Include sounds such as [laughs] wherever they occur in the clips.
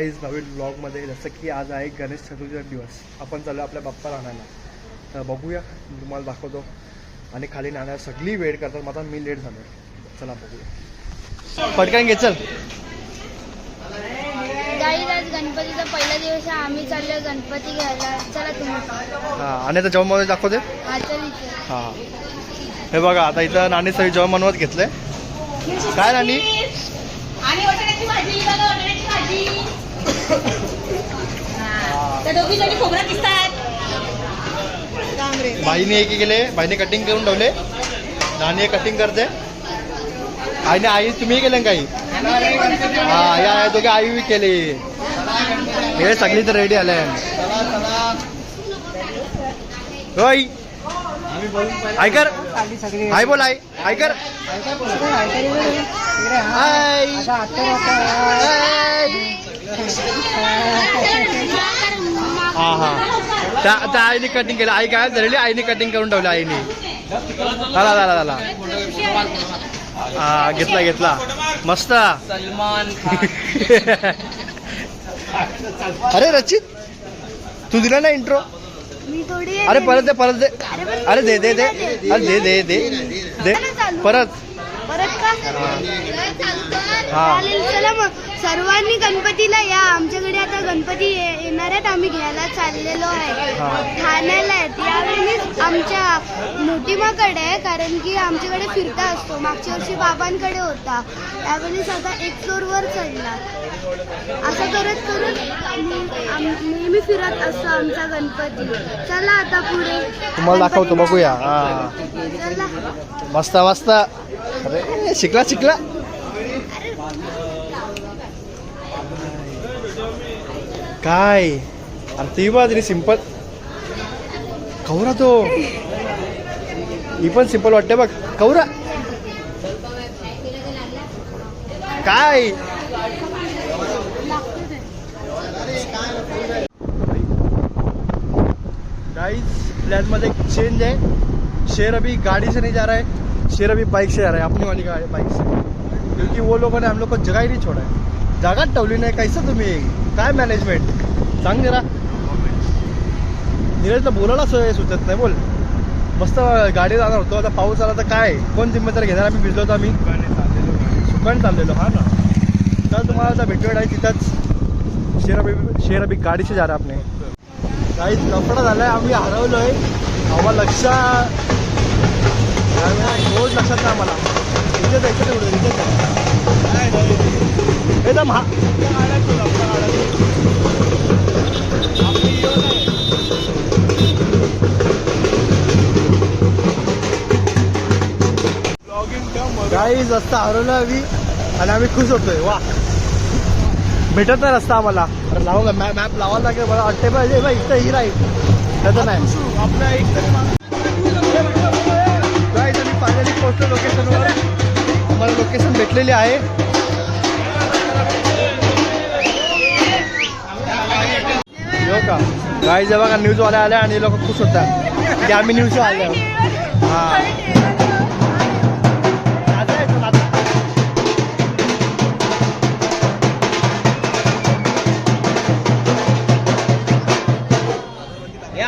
Guys नवीन ब्लॉगमध्ये जसं की आज आहे गणेश चतुर्थीचा दिवस. आपण चालू आपल्या बाप्पा राहण्याला तर बघूया तुम्हाला दाखवतो. आणि खाली नाण्या सगळी वेट करतात माझा मी लेट झालो चला बघूया. पटकन घे चल. आज गणपतीचा पहिला दिवस आहे. आम्ही चाललो गणपती घ्यायला. चला तुम्ही. हां आणि आता जेवण बनवत दाखवते? हां हे. बघा आता इथं नाणी सगळी जेवण बनवत घेतलंय. काय नाणी [coughs] त्या दोघी जणी बाईने एक केले बाईने कटिंग करून ठेवले. नाणी कटिंग करते. आईने आई तुम्ही केलं काही? हा या दोघे आई बी केले. हे सगळी तर रेडी आले होय आई कर. आई बोल आई. आई कर. हाय हा. त्या त्या आईने कटिंग केलं. आई काय झालेली आईने कटिंग करून ठेवलं आईने. झाला झाला झाला हा घेतला घेतला. मस्त. सलमान [laughs] अरे रचित तू दिला ना इंट्रो अरे परत दे परत दे. अरे दे दे दे. अरे दे दे दे. दे. परत. परत का. चालेल चला मग. सर्वांनी गणपतीला या. आमच्याकडे आता गणपती येणार आहेत. आम्ही घ्यायला चाललेलो आहे. ठाण्याला आहेत. यावेळी आमच्या मोठीमाकडे आहे कारण की आमच्याकडे फिरता असतो. मागच्या वर्षी बाबांकडे होता. यावेळी आता एक फ्लोअरवर चढला. असं करत करत नेहमी फिरत असतो आमचा गणपती. चला आता पुढे. तुम्हाला दाखवतो. बघूया. चला. मस्त मस्त. अरे शिकला शिकला. काय? अरे ती बाजरी सिंपल कौरा तो. ही पण सिंपल वाटते बघ. कौरा. काय? गाइस प्लान में एक चेंज है शेर अभी गाड़ी से नहीं जा रहा है. शेर अभी बाइक से जा रहा है अपनी वाली गाड़ी बाइक से। क्योंकि वो लोगों ने हम लोग को जगह ही नहीं छोड़ा है। जागा टवली नाही कैसे तुम्ही काय मॅनेजमेंट सांग जरा। नीरजला बोलायला सोय सुचत नाही बोल। मस्त गाडी जाणार होतो आता पाऊस आला तर काय? कोण जिम्मेदार घेणार? आम्ही भिजलो होतो आम्ही। सुकान चाललेलो. हा ना. तर तुम्हाला आता भेटवेळ आहे तिथंच. शेर अभी शेर अभी गाडीशी जा रहा है आपने काही लफडा झालाय आम्ही हरवलोय. आम्हाला लक्ष रोज लक्षात नाही आम्हाला इथे जायचं तेवढं इथे एकदम हा काही रस्ता हरवला आम्ही आणि आम्ही खुश होतोय. वा. भेटत नाही रस्ता आम्हाला. लावू का मॅप मॅप लावायला लागेल मला वाटते पाहिजे बा इथं ही राहील. त्याचं नाही. आपल्या एक काय पोहोचलो लोकेशनवर आम्हाला लोकेशन भेटलेली आहे. हो का? गाई जेव्हा का न्यूजवाले आले आणि लोक खुश होतात. की आम्ही न्यूज आले हा.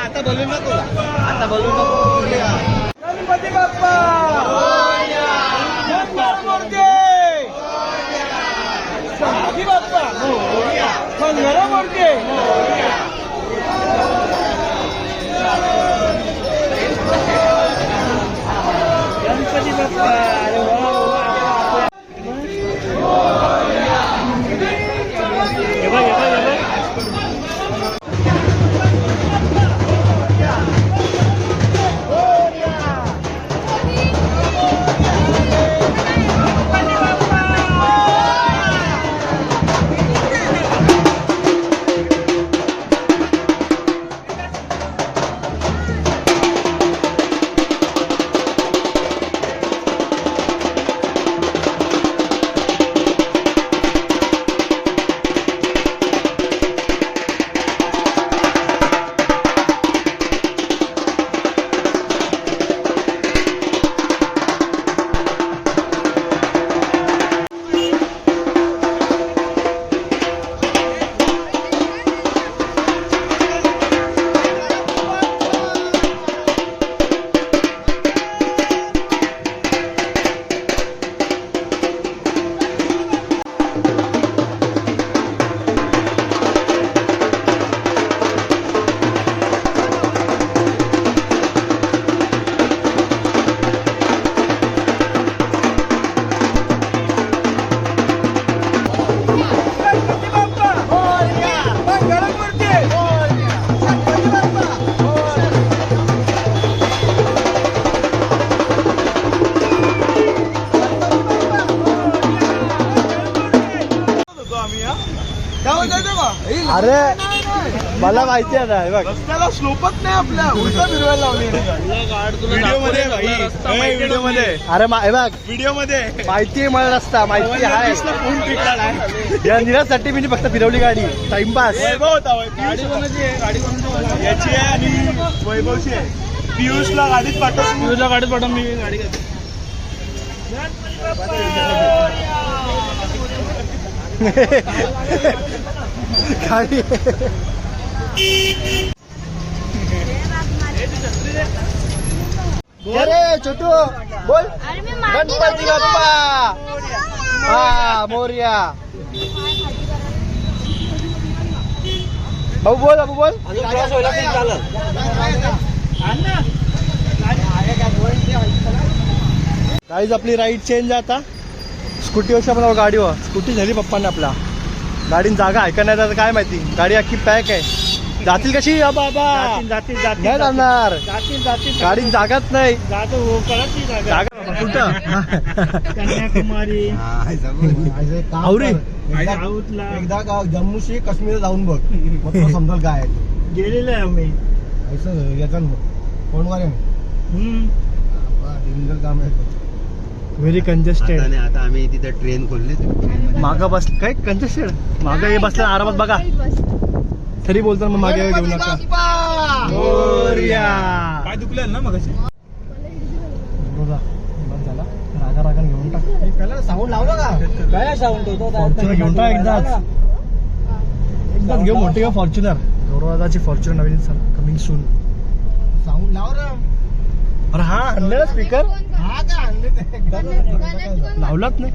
आता बोलू नको. आता बोलू नको. मला माहिती आहे ना बघ. रस्त्याला स्लोपच नाही आपल्या. उलटा फिरवायला लावली व्हिडिओमध्ये व्हिडिओमध्ये अरे मा- हे बघ. व्हिडिओमध्ये माहिती आहे मला रस्ता माहिती आहे. फोन पिकला या निरासाठी मी फक्त फिरवली गाडी. टाइमपास वैभव होता वैभव. गाडी कोणाची आहे? गाडी कोणाची याची आहे आणि वैभवची आहे. पियुषला गाडीत पाठव. पियुषला गाडीत पाठव मी गाडी गाडी [laughs] अरे छोटू बोल. अरे मी गणपती बाप्पा हा मोर्या. भाऊ बोल बाबू बोल. काहीच आपली राईड चेंज आता. स्कूटीवरच्या पण गाडीवर. स्कूटी झाली पप्पांना आपला गाडीन जागा का नाही तर काय माहिती. गाडी अख्खी पॅक आहे. जातील कशी? या बाबा. जातील नाही जाणार जातील जातील गाडीन जागाच नाही. जातो हो कळत नाही जागा जागा कुठं? कन्याकुमारी. आवरे. एकदा का जम्मूशी काश्मीर जाऊन बघ. मग तुला समजेल काय. गेलेलो आहे आम्ही. असं याचं. डेंजर काम आहे व्हेरी कंजेस्टेड आता नाही, आता आम्ही तिथे ट्रेन खोलली. मागं बस काय? कंजेस्टेड मागं हे बसलं आरामात बघा. तरी बोलतो मग मागे घेऊ नका. काय दुखलं ना मग बघा, बंद झाला. रागा रागान घेऊन टाक. साऊंड लावलं का काय साऊंड होतो फॉर्च्युनर घेऊन टाक एकदाच. एकदाच घेऊ मोठी का फॉर्च्युनर गौरवादाची फॉर्च्युनर नवीन कमिंग सून साऊंड लाव रे. अरे हा स्पीकर हा का आणले ते. लावलाच नाही.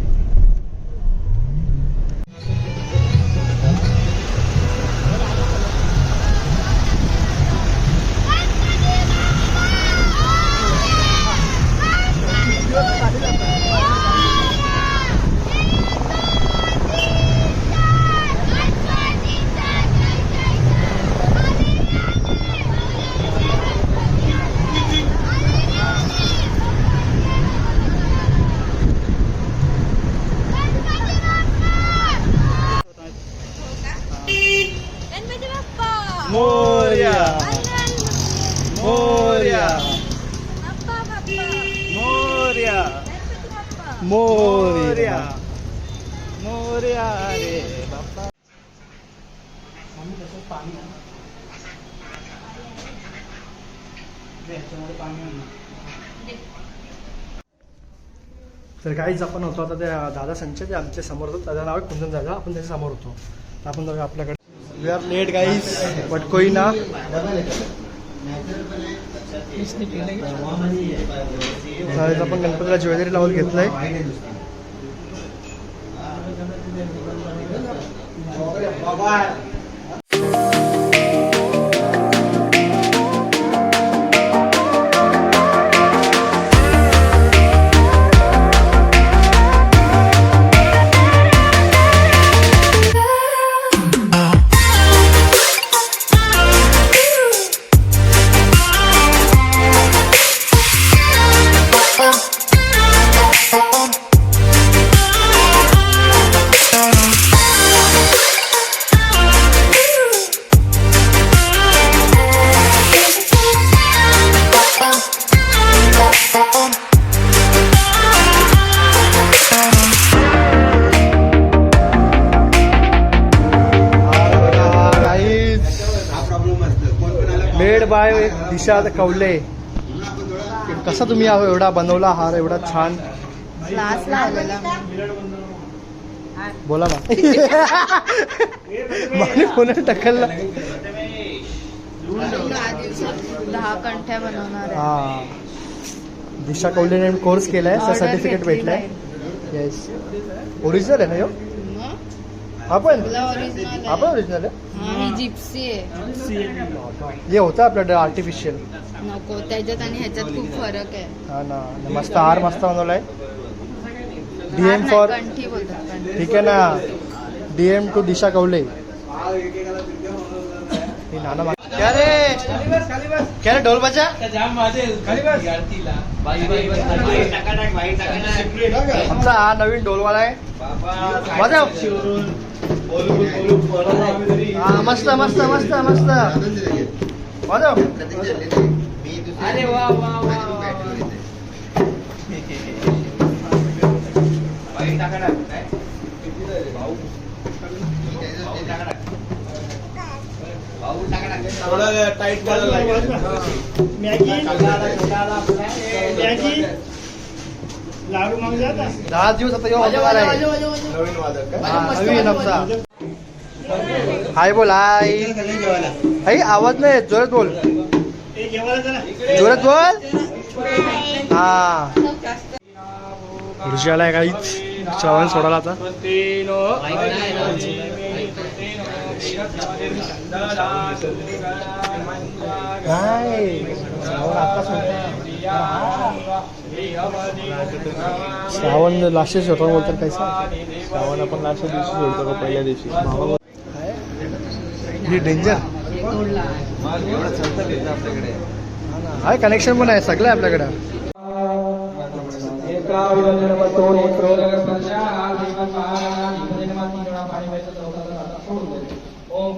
मोर्या. मोर्या रे बाप्पा. तर काहीच आपण होतो आता त्या दादा संच ते आमच्यासमोर होतो. त्याचं नाव कुंदन दादा. आपण त्याच्यासमोर होतो. तर आपण जाऊया आपल्याकडे. We are late guys but कोई ना त्यावेळेस आपण गणपतीला ज्वेलरी लावून घेतलंय. आहे दिशा कवले? कसा तुम्ही हा एवढा बनवला हार एवढा छान? क्लास लावलेला बोला ना. [laughs] माने टक्कलला दहा कंठ्या बनवणार हा. दिशा कवलेने कोर्स केलाय Order सर्टिफिकेट भेटलाय. येस ओरिजिनल आहे ना ह्यो हा पण हा पण ओरिजिनल आहे? ही जिप्सी आहे. हे होतं आपल्याकडे आर्टिफिशियल नको त्याच्यात आणि ह्याच्यात खूप फरक आहे. हा ना आणि मस्त हार मस्त बनवलाय. डीएम फॉर कंठी बोलतात कंठी. ठीक आहे ना. डीएम टू दिशा कवले हे नाना मा- क्या रे? क्या रे ढोल बजा? आमचा हा नवीन ढोलवाला आहे. वाजव मस्त मस्त मस्त मस्त. वाजव. अरे वा वा टाईट मॅगी. मॅगी. लाडू मग जाता? दहा दिवस आता येऊ होणार आहे. नवीन वादक का? हा, नवीन आमचा हाय बोल हाय. हाय आवाज नाही येत, जोरात बोल. ते जेवायला चला. जोरात बोल. हा. पुढची आलाय काहीच श्रावण सोडायला आता. श्रावण लास्ट सोडतो बोलतात कैसा श्रावण आपण लास्ट दिवशी सोडतो का पहिल्या दिवशी? ही डेंजर आपल्याकडे हाय कनेक्शन पण आहे सगळं आपल्याकडं ओम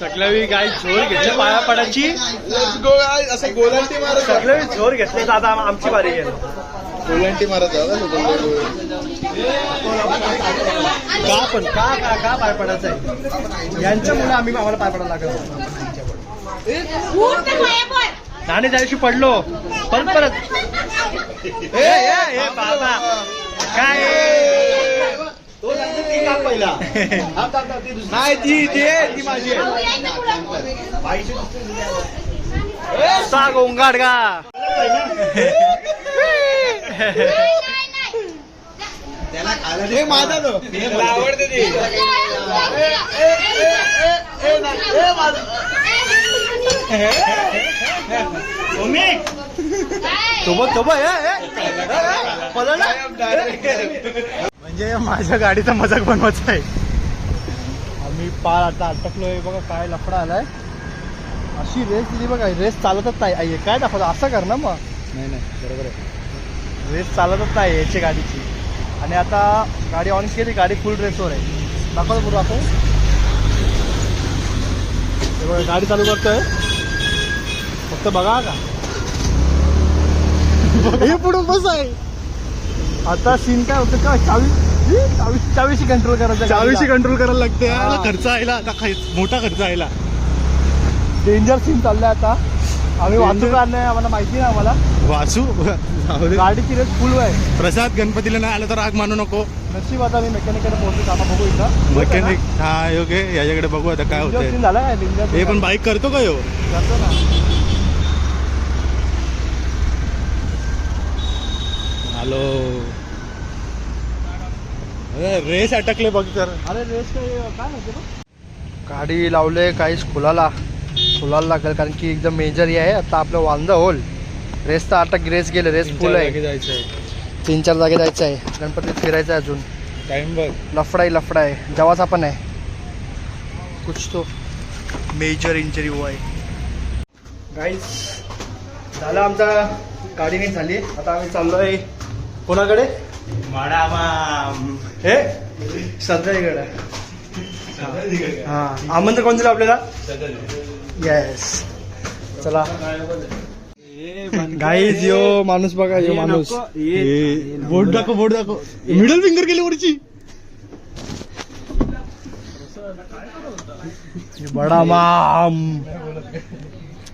सगळ्यावी काय झोर घेतली पाया पडायची असं गोलांटी मारत सगळ्यावी झोर घेतली. आम- आमची बारी गेली गोलांटी मारत का पण? का का का पाय पडायचं आहे? यांच्यामुळे आम्ही आम्हाला पाय पडायला लागलो. नाणे त्या दिवशी पडलो. परत परत. ए, ए, ए, बाबा. काय? नाही ती माझी. सा गोंगाड का नाही, नाही, नाही. हे माझा तो आवडते ती मम्मी सोबत सोबत ए, ए, ए, ए, पळाला? म्हणजे माझ्या गाडीचा मजाक बनवायचा आहे आम्ही पार आता अटकलोय बघा काय लफडा आलाय. अशी रेस दिली बघा रेस चालतच नाही. आई, काय दाखवतो? असं कर ना मग. नाही नाही बरोबर आहे. रेस चालतच नाही याची गाडीची. आणि आता गाडी ऑन केली गाडी फुल रेसवर आहे. दाखवतो हे बघा गाडी चालू करतोय. फक्त बघा का? हे पुढं बस आहे. आता सीन काय होतं? का चावी चावीशी कंट्रोल करायचं चावीशी कंट्रोल करायला लागते. याला खर्च आयला आता मोठा खर्च आयला डेंजर सीन चाललाय आता. आम्ही वाचू का नाही आम्हाला माहिती नाही आम्हाला. वाचू. गाडीची रेस फुल आहे. प्रसाद गणपतीला नाही आलं तर आग मानू नको. नशीब आता मी मेकॅनिकडे पोहोचतो आता बघू इथं. मेकॅनिक हा योगे याच्याकडे बघू आता काय सीन झाला काय? हे पण बाईक करतो का यो? करतो ना. हॅलो रेस अटकले बघ तर. अरे रेस काय गाडी लावले काहीच खुलाला. खुलायला लागेल कारण की एकदम मेजर हे आहे. आता आपलं वांदा होल रेस तर आता रेस गेले रेस फुल आहे. जायचंय तीन चार जागे जायचं आहे. गणपतीत फिरायचं आहे अजून. टाइम बघ. लफडा ही लफडा आहे जवाचा पण आहे. कुछ तो मेजर इंजरी हुआ आहे. गाईज झालं आमचा गाडी नीट झाली. आता आम्ही चाललोय कोणाकडे? हे? श्रद्धाईकडे हा. आमंत्रण कोण दिलं आपल्याला? येस चला. गाईज यो माणूस बघा यो माणूस. बोट दाखव बोट दाखव. मिडल फिंगर केली वरची. बडा माम.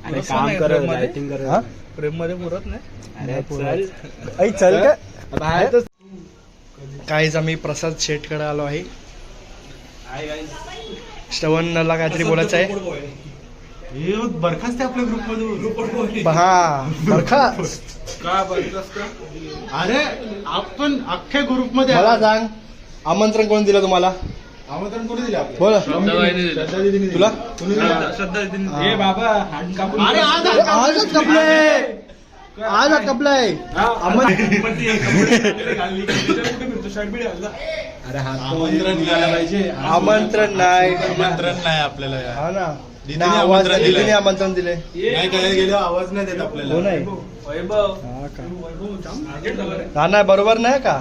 अरे काम कर लाइटिंग कर हा? प्रेममध्ये पुरत नाही. ऐ चल का? काहीच आम्ही प्रसाद शेटकडे आलो आहे. श्रवणला काहीतरी बोलायचं. आहे हे बरखास्त आपल्या ग्रुप मधून हा बरखा का बरखास्त? अरे आपण अख्ख्या ग्रुपमध्ये मला सांग आमंत्रण कोण दिलं तुम्हाला? आमंत्रण कोणी दिलं बोल. तुला? हे बाबा अरे आज आजच कपलाय. आजच कपलाय आमंत्रण पाहिजे. आमंत्रण नाही. आमंत्रण नाही आपल्याला हा ना. दीदीने नाही, आवाज आमंत्रण दिलंय. दीदीने आमंत्रण दिले नाही काय गेलो आवाज नाही देत आपल्याला. हो नाही. हा का? हा नाही बरोबर नाही का?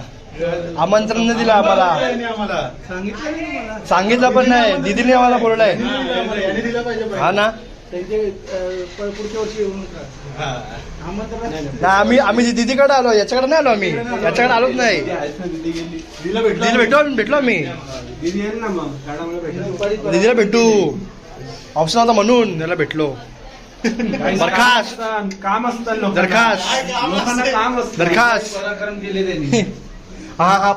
आमंत्रण नाही दिलं आम्हाला. नाही आम्हाला. सांगितलं नाही तुम्हाला सांगितलं पण नाही. दीदीने आम्हाला बोललाय याने दिलं पाहिजे. हा ना. पुढच्या वर्षी येऊ नका आम्ही आम्ही दीदीकडे आलो याच्याकडे नाही आलो आम्ही. याच्याकडे आलोच नाही. दिलं भेटलं दीदीला भेटलो भेटलो आम्ही. दीदीला भेटू. ऑप्शन होता म्हणून त्याला भेटलो. बरखास्त काम असतं दरखास्त. लोकांना काम असतं. दरखास्त. पराक्रम केले त्यांनी. हा हा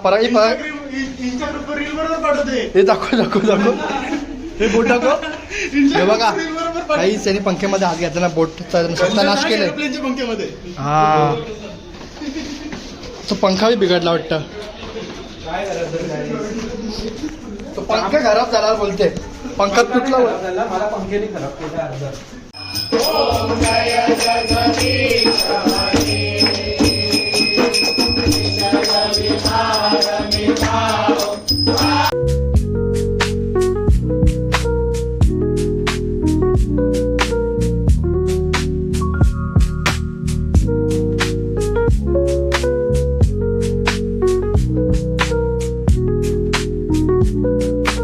हे दाखव दाखव दाखव. हे बोट दाखव. [laughs] हे बघा. काही त्यांनी पंख्यामध्ये हात घातला ना बोट नाश केलंय प्लेनच्या पंख्यामध्ये? हा. तो पंखा बी बिघडला वाटतं. तो पंखा खराब झाला बोलते. पंखा तुटला मला पंख्याने खराब केला अर्धा.